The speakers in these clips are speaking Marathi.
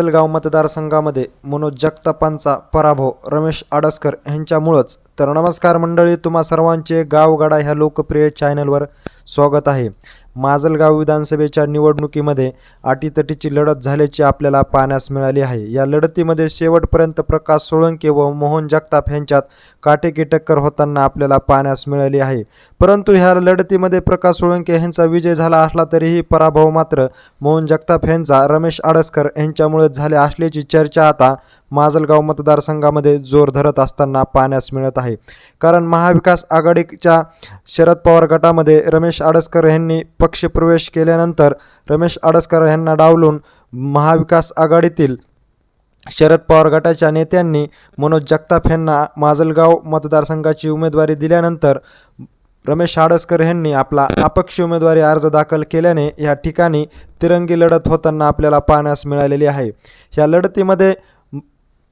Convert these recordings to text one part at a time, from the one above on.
जळगाव मतदारसंघामध्ये मनोज जगतापांचा पराभव. रमेश आडसकर यांच्यामुळंच तर नमस्कार मंडळी तुम्हा सर्वांचे गावगाडा ह्या लोकप्रिय चॅनलवर स्वागत आहे. माजलगाव विधानसभेच्या निवडणुकीमध्ये अटीतटीची लढत झाल्याची आपल्याला पाहण्यास मिळाली आहे. या लढतीमध्ये शेवटपर्यंत प्रकाश सोळंके व मोहन जगताप यांच्यात काटेकी टक्कर होताना आपल्याला पाहण्यास मिळाली आहे. परंतु ह्या लढतीमध्ये प्रकाश सोळंके यांचा विजय झाला असला तरीही पराभव मात्र मोहन जगताप यांचा रमेश आडसकर यांच्यामुळे झाले असल्याची चर्चा आता माजलगाव मतदारसंघामध्ये जोर धरत असताना पाहण्यास मिळत आहे. कारण महाविकास आघाडीच्या शरद पवार गटामध्ये रमेश आडसकर यांनी पक्षप्रवेश केल्यानंतर रमेश आडसकर यांना डावलून महाविकास आघाडीतील शरद पवार गटाच्या नेत्यांनी मनोज जगताप यांना माजलगाव मतदारसंघाची उमेदवारी दिल्यानंतर रमेश आडसकर यांनी आपला अपक्ष उमेदवारी अर्ज दाखल केल्याने या ठिकाणी तिरंगी लढत होताना आपल्याला पाहण्यास मिळालेली आहे. या लढतीमध्ये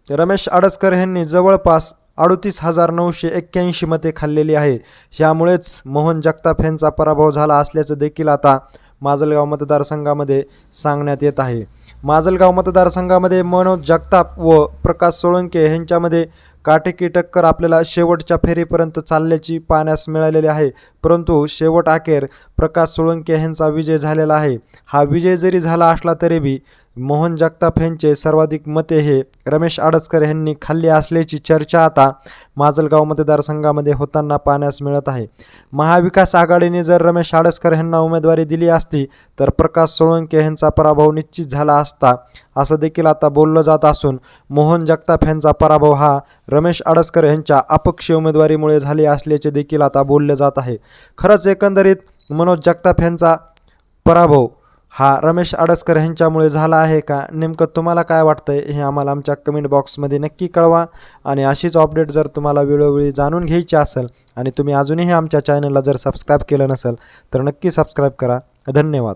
रमेश आडसकर यांनी जवळपास अडतीस हजार नऊशे एक्क्याऐंशी मते खाल्लेली आहे. यामुळेच मोहन जगताप यांचा पराभव झाला असल्याचं देखील आता माजलगाव मतदारसंघामध्ये सांगण्यात येत आहे. माजलगाव मतदारसंघामध्ये मनोज जगताप व प्रकाश सोळंके यांच्यामध्ये काटेकी टक्कर आपल्याला शेवटच्या फेरीपर्यंत चालल्याची पाहण्यास मिळालेली आहे. परंतु शेवट अखेर प्रकाश सोळंके यांचा विजय झालेला आहे. हा विजय जरी झाला असला तरी बी मोहन जगताप यांचे सर्वाधिक मते हे रमेश आडसकर यांनी खाल्ली असल्याची चर्चा आता माजलगाव मतदारसंघामध्ये होताना पाहण्यास मिळत आहे. महाविकास आघाडीने जर रमेश आडसकर यांना उमेदवारी दिली असती तर प्रकाश सोळंके यांचा पराभव निश्चित झाला असता असं देखील आता बोललं जात असून मोहन जगताप यांचा पराभव हा रमेश आडसकर यांच्या अपक्ष उमेदवारीमुळे झाले असल्याचे देखील आता बोलले जात आहे. खरंच एकंदरीत मनोज जगताप यांचा पराभव हा रमेश आडसकर यांच्यामुळे झाला आहे का? नेमकं तुम्हाला काय वाटतंय हे आम्हाला आमच्या कमेंट बॉक्समध्ये नक्की कळवा. आणि अशीच अपडेट जर तुम्हाला वेळोवेळी जाणून घ्यायची असेल आणि तुम्ही अजूनही आमच्या चॅनलला जर सबस्क्राईब केलं नसेल तर नक्की सबस्क्राईब करा. धन्यवाद.